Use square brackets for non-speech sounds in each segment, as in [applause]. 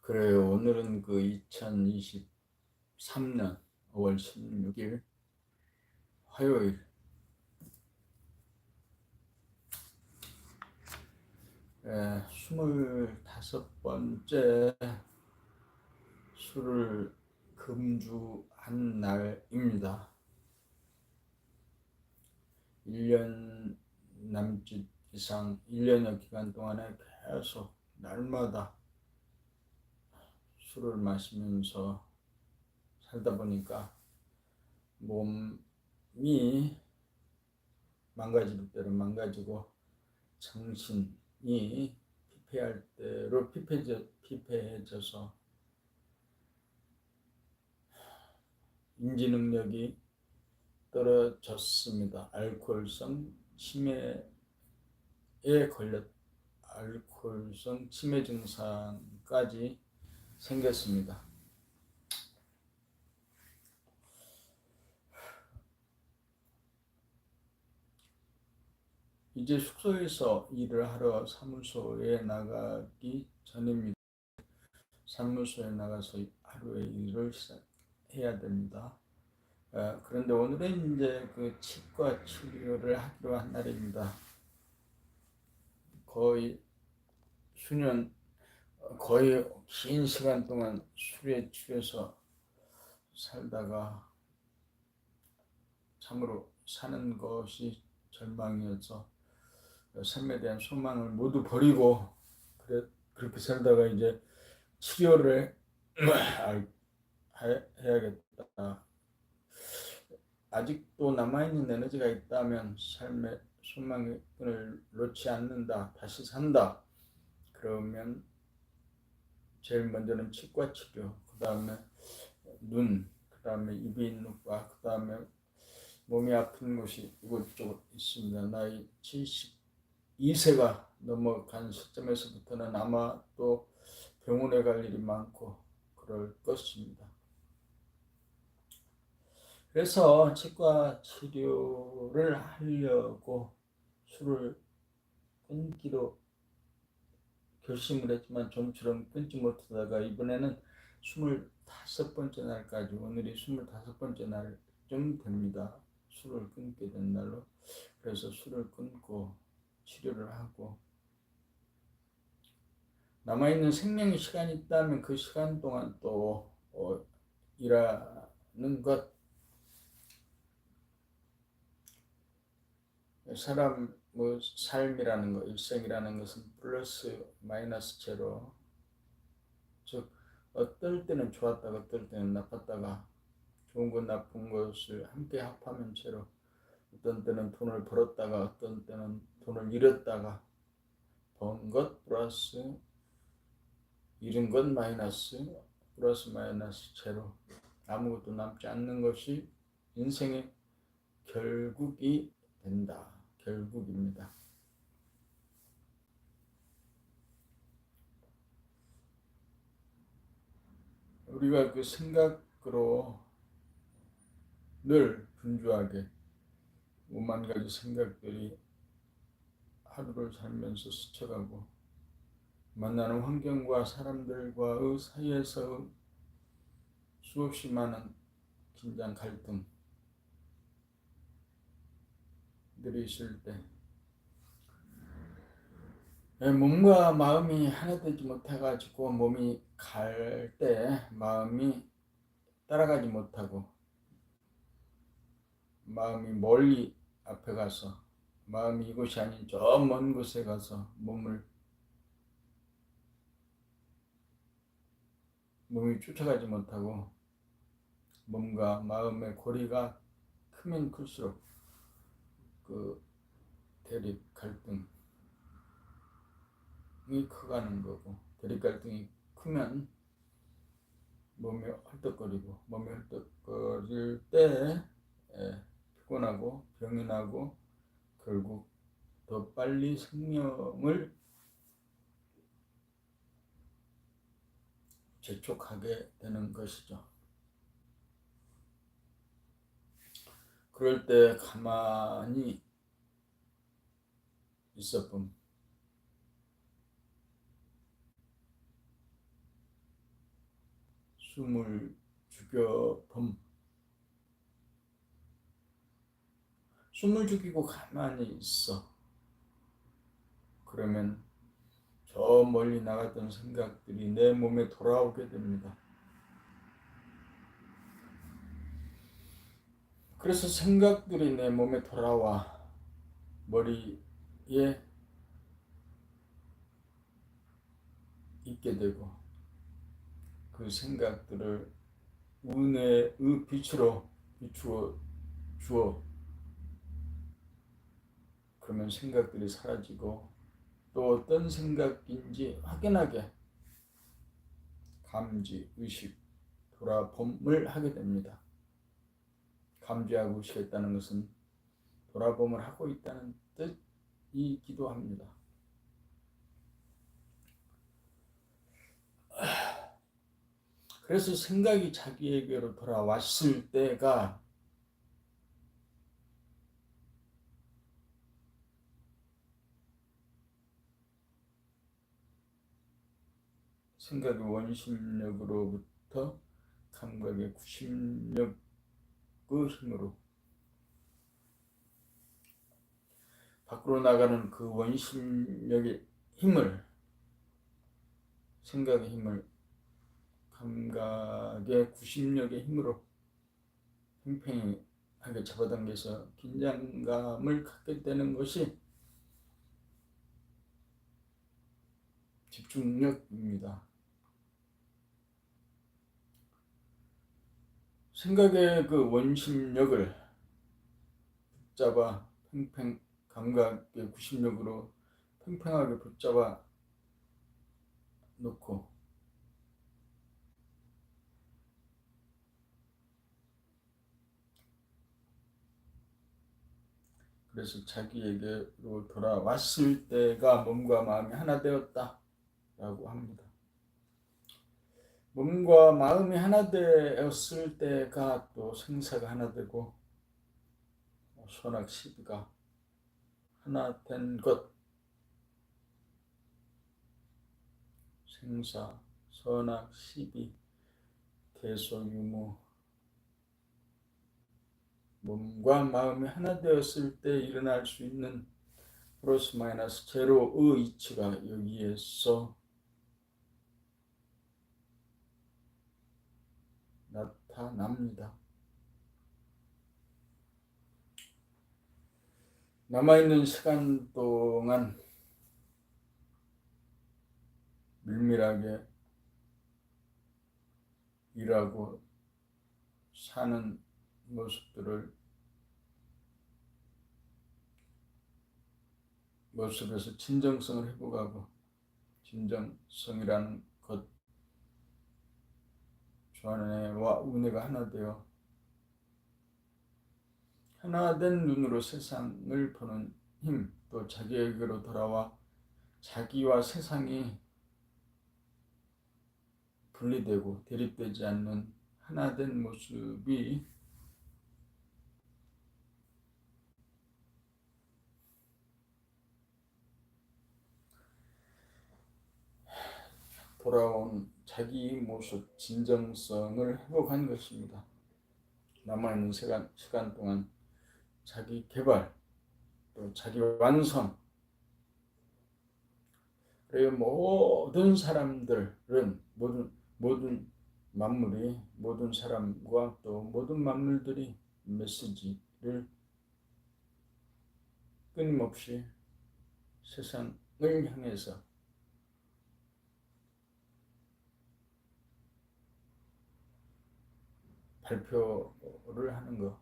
그래요. 오늘은 그 2023년 5월 16일 화요일. 예, 25번째 술을 금주한 날입니다. 1년 남짓 이상 1년여 기간 동안에 계속 날마다 술을 마시면서 살다 보니까 몸이 망가질 대로 망가지고 정신이 피폐할 대로 피폐져, 피폐해져서 인지 능력이 떨어졌습니다. 알코올성 치매에 걸렸 알코올성 치매 증상까지 생겼습니다. 이제 숙소에서 일을 하러 사무소에 나가기 전입니다. 사무소에 나가서 하루의 일을 시작해야 됩니다. 어, 그런데 오늘은 이제 그 치과 치료를 하기로 한 날입니다. 거의 수년, 거의 긴 시간 동안 술에 취해서 살다가 참으로 사는 것이 절망이어서 삶에 대한 소망을 모두 버리고 그래 그렇게 살다가 이제 치료를 [clears throat] 해야겠다. 아직도 남아있는 에너지가 있다면 삶의 소망을 놓지 않는다. 다시 산다. 그러면 제일 먼저는 치과 치료, 그 다음에 눈, 그 다음에 이비인후과, 그 다음에 몸이 아픈 곳이 이곳저곳 있습니다. 나이 72세가 넘어간 시점에서부터는 아마 또 병원에 갈 일이 많고 그럴 것입니다. 그래서 치과 치료를 하려고 술을 끊기로 결심을 했지만 좀처럼 끊지 못하다가 이번에는 25번째 날까지 오늘이 25번째 날쯤 됩니다. 술을 끊게 된 날로. 그래서 술을 끊고 치료를 하고. 남아있는 생명의 시간이 있다면 그 시간 동안 또 어, 일하는 것. 사람 뭐 삶이라는 거 일생이라는 것은 플러스 마이너스 제로. 즉 어떨 때는 좋았다가 어떨 때는 나빴다가 좋은 것 나쁜 것을 함께 합하면 채로. 어떤 때는 돈을 벌었다가 어떤 때는 돈을 잃었다가 번 것 플러스 잃은 것 마이너스 플러스 마이너스 제로. 아무것도 남지 않는 것이 인생의 결국이 된다. 결국입니다. 우리가 그 생각으로 늘 분주하게 오만 가지 생각들이 하루를 살면서 스쳐가고 만나는 환경과 사람들과의 사이에서 수없이 많은 긴장 갈등 들이 있을 때 몸과 마음이 하나 되지 못해가지고 몸이 갈 때 마음이 따라가지 못하고 마음이 멀리 앞에 가서 마음이 이곳이 아닌 저 먼 곳에 가서 몸을 몸이 쫓아가지 못하고 몸과 마음의 고리가 크면 클수록 그 대립 갈등이 커가는 거고 대립 갈등이 크면 몸이 헐떡거리고 몸이 헐떡거릴 때 예, 피곤하고 병이 나고 결국 더 빨리 생명을 재촉하게 되는 것이죠. 그럴 때 가만히 있어봄. 숨을 죽여 범 숨을 죽이고 가만히 있어. 그러면 저 멀리 나갔던 생각들이 내 몸에 돌아오게 됩니다. 그래서 생각들이 내 몸에 돌아와 머리에 있게 되고 그 생각들을 운의 빛으로 비추어 주어 그러면 생각들이 사라지고 또 어떤 생각인지 확연하게 감지, 의식, 돌아봄을 하게 됩니다. 감지하고 의식했다는 것은 돌아봄을 하고 있다는 뜻이기도 합니다. 그래서 생각이 자기에게로 돌아왔을 때가 생각의 원심력으로부터 감각의 구심력 의 힘으로 밖으로 나가는 그 원심력의 힘을 생각의 힘을 감각의 구심력의 힘으로 팽팽하게 잡아당겨서 긴장감을 갖게 되는 것이 집중력입니다. 생각의 그 원심력을 붙잡아 팽팽 감각의 구심력으로 팽팽하게 붙잡아 놓고 그래서 자기에게로 돌아왔을 때가 몸과 마음이 하나 되었다 라고 합니다. 몸과 마음이 하나 되었을 때가 또 생사가 하나 되고 소낙 시비가 하나 된 것. 생사 선악 시비 대소 유무. 몸과 마음이 하나 되었을 때 일어날 수 있는 플러스 마이너스 제로의 이치가 여기에서 나타납니다. 남아있는 시간 동안 밀밀하게 일하고 사는 모습들을 모습에서 진정성을 회복하고 진정성이라는 것 주안의와 은혜가 하나 되어 하나 된 눈으로 세상을 보는 힘, 또 자기에게로 돌아와 자기와 세상이 분리되고 대립되지 않는 하나 된 모습이 돌아온 자기 모습, 진정성을 회복한 것입니다. 남아있는 시간, 시간 동안 자기 개발, 또 자기 완성, 그리고 모든 사람들은 모든 모든 만물이 모든 사람과 또 모든 만물들이 메시지를 끊임없이 세상을 향해서 발표를 하는 거.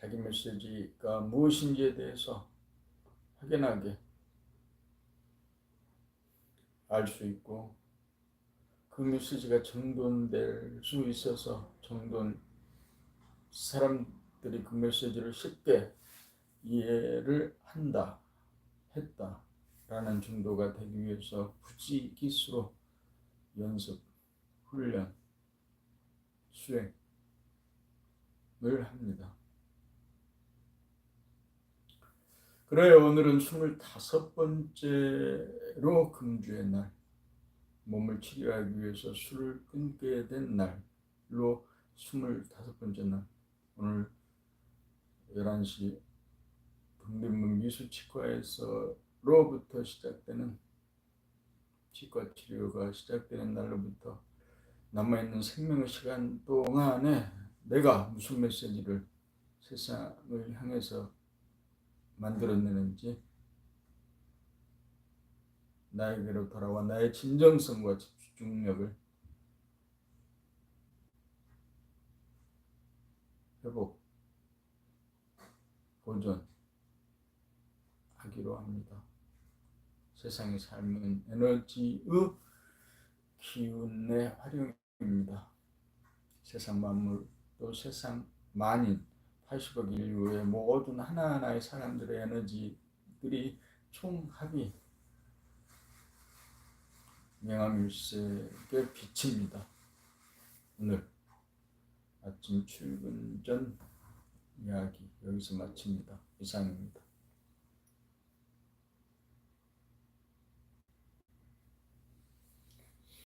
자기 메시지가 무엇인지에 대해서 확연하게 알 수 있고 그 메시지가 정돈될 수 있어서 정돈 사람들이 그 메시지를 쉽게 이해를 한다 했다라는 정도가 되기 위해서 굳이 기수로 연습 훈련, 수행을 합니다. 그래요. 오늘은 25번째로 금주의 날. 몸을 치료하기 위해서 술을 끊게 된 날로 25번째 날 오늘 11시 동대문 미수치과에서로부터 시작되는 치과 치료가 시작되는 날로부터 남아있는 생명의 시간 동안에 내가 무슨 메시지를 세상을 향해서 만들어내는지 나에게로 돌아와 나의 진정성과 집중력을 회복, 보존하기로 합니다. 세상의 삶은 에너지의 기운의 활용 입니다. 세상 만물 또 세상 만인 80억 인류의 모든 하나하나의 사람들의 에너지들이 총합이 명암일색의 빛입니다. 오늘 아침 출근 전 이야기 여기서 마칩니다. 이상입니다.